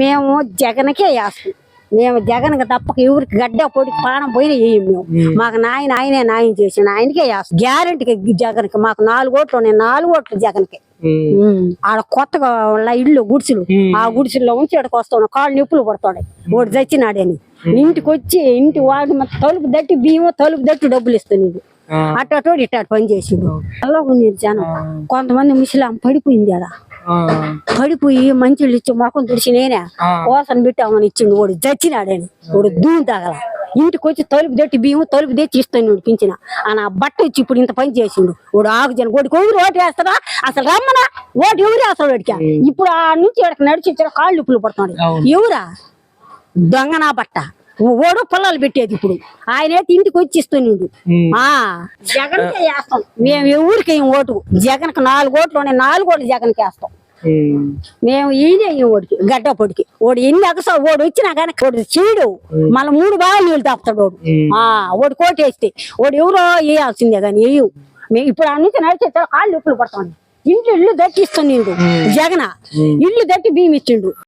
మేము జగన్కే వేస్తాం. మేము జగన్కి తప్పక ఎవరికి గడ్డ పొడి పానం పోయిన వేయం మేము. మాకు నాయన ఆయనే న్యాయం చేసిన ఆయనకే వేస్తాం. గ్యారంటీకి జగన్కి మాకు నాలుగు ఓట్లు ఉన్నాయి. నాలుగు ఓట్లు జగన్కి. ఆడ కొత్తగా వాళ్ళ ఇల్లు గుడిసెలు. ఆ గుడిసెల్లో ఉంచి ఇక్కడికి వస్తాడు కాళ్ళు నొప్పులు పడతాడు వాడు చచ్చినాడని ఇంటికి వచ్చి ఇంటి వాడు తలుపు దట్టి బియ్యం తలుపు దట్టి డబ్బులు ఇస్తున్నాడు అట్టటోడు ఇట్టాడు పని చేసిండు. అలా జనం. కొంతమంది ముసలాం పడిపోయింది అలా పడిపోయి మంచిళ్ళు ఇచ్చి మొఖం తుడిచి నేనే కోసను పెట్టామని ఇచ్చిండు. వాడు చచ్చినాడని వాడు దూము తగల. ఇంటికి వచ్చి తలుపు దట్టి బియ్యం తలుపు తెచ్చి ఇస్తాను వాడు పింఛన. ఆ నా బట్ట వచ్చి ఇప్పుడు ఇంత పని చేసిండు. వాడు ఆగుజన వాడికి ఎవరు ఓటు వేస్తారా అసలు రమ్మనా? ఓటు ఎవరు వేస్తాడు వాడికి? ఇప్పుడు ఆ నుంచి వాడికి నడిచి కాళ్ళు ఉప్పులు పడుతున్నాడు. ఎవరా? దొంగ నా బట్ట. ఓడు పొలాలు పెట్టేది ఇప్పుడు. ఆయన అయితే ఇంటికి వచ్చి ఇస్తున్నాడు ఆ. జగన్ వేస్తాం. మేము ఎవరికి ఏం ఓటు? జగన్కి నాలుగు ఓట్లు ఉన్నాయి నాలుగు ఓట్లు జగన్కి వేస్తాం. మేము ఈయనే ఈ ఓడికి గడ్డ పొడికి. ఓడి ఎన్ని అగసా ఓడి వచ్చినా కానీ ఓడి చీడు. మళ్ళీ మూడు బాగా నీళ్ళు తాపుతాడు ఓడు ఆ ఓడి కోటి వేస్తే ఓడి ఎవరో వేయాల్సిందే కానీ వేయు మేము ఇప్పుడు ఆ నుంచి నడిచే కాళ్ళు ఉప్పులు పడతాం ఇంటి ఇల్లు దట్టి ఇస్తున్నాడు జగన్. ఇల్లు దట్టి బియ్యం ఇచ్చిండు